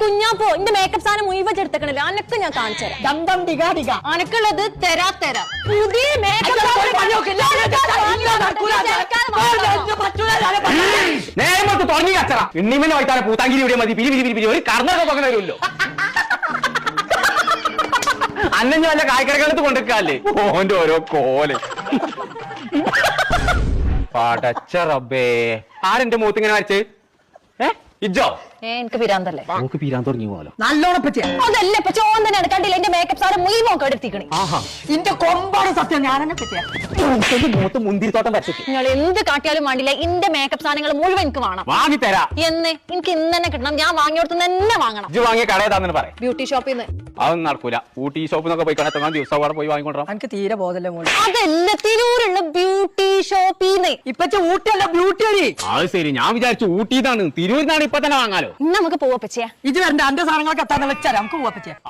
കുഞ്ഞാപ്പോ എന്റെ മേക്കപ്പ് സാധനം മുഴുവൻ എടുത്തേക്കണില്ല അനക്ക് ഞാൻ കാണിച്ചു തരാം. ദം ദം ഡിഗ ഡിഗ അനക്കുള്ളത് തരാ തരാം. പുതിയ മേക്കപ്പ്. നേമത്ത് തുടങ്ങി കച്ചറ. ഇണ്ണിമനെ വൈത്താലെ പൂത്താങ്കിരി ഇവിടെ മതി. പിരി പിരി പിരി പിരി. ഒരു കർണക പൊക്കണ വരുമല്ലോ. അന്നെ ഞാൻ വല്ല കായ്ക്കടക്കാലത്ത് ഓന്റെ ഓരോ കോൽ. പടച്ച റബ്ബേ. ആരെന്റെ മൂത്തിങ്ങനെ വരച്ച്? ഏ? ഇജ്ജോ? ഏ എനിക്ക് പിരാന്തല്ലേ നമുക്ക് പീരാൻ തുടങ്ങി പോലോ നല്ലോണം പറ്റിയ. അതല്ല ഇപ്പൊ ചോൻ തന്നെയാണ് കണ്ടില്ല എന്റെ മേക്കപ്പ് സാധനം മുഴുവൻ എടുത്തിക്കണേ ആഹാ. ഇന്റെ കൊമ്പാണ് സത്യം. ഞാൻ തന്നെ പറ്റിയ മൂത്ത് മുന്തിരിത്തോട്ടം വരച്ചിട്ട്. നിങ്ങൾ എന്ത് കാട്ടിയാലും വേണ്ടില്ല. ഇന്റെ മേക്കപ്പ് സാധനങ്ങൾ മുഴുവൻ എനിക്ക് വേണം. വാങ്ങി തരാ. എന്ന് എനിക്ക് ഇന്ന് തന്നെ കിട്ടണം. ഞാൻ വാങ്ങിയോടത്ത് തന്നെ വാങ്ങണം. ഇജ്ജ് വാങ്ങിയ കട ഏതാന്ന് പറ. ബ്യൂട്ടി ഷോപ്പിൽ നിന്ന് അതൊന്നും നടക്കൂല. ഊട്ടി ഷോപ്പിൽ നിന്നൊക്കെ പോയി കാണാൻ ദിവസം അവിടെ പോയി വാങ്ങിക്കൊണ്ടാ എനിക്ക് തീരെ ബോധല്ലേ മോൾ. അതല്ല നിന്ന് ഇപ്പച്ച ഊട്ടിയല്ല ബ്യൂട്ടി അടി. അത് ശരി ഞാൻ വിചാരിച്ചു ഊട്ടിന്നാണ്. തിരൂരിന്നാണ് ഇപ്പൊ തന്നെ വാങ്ങാലോ. ഇന്ന് നമുക്ക് പോവാ പച്ചയാ ഇത് വരണ്ട അന്റെ സാധനങ്ങളൊക്കെ എത്താന്ന് വെച്ചാൽ നമുക്ക് പോവാ പറ്റിയ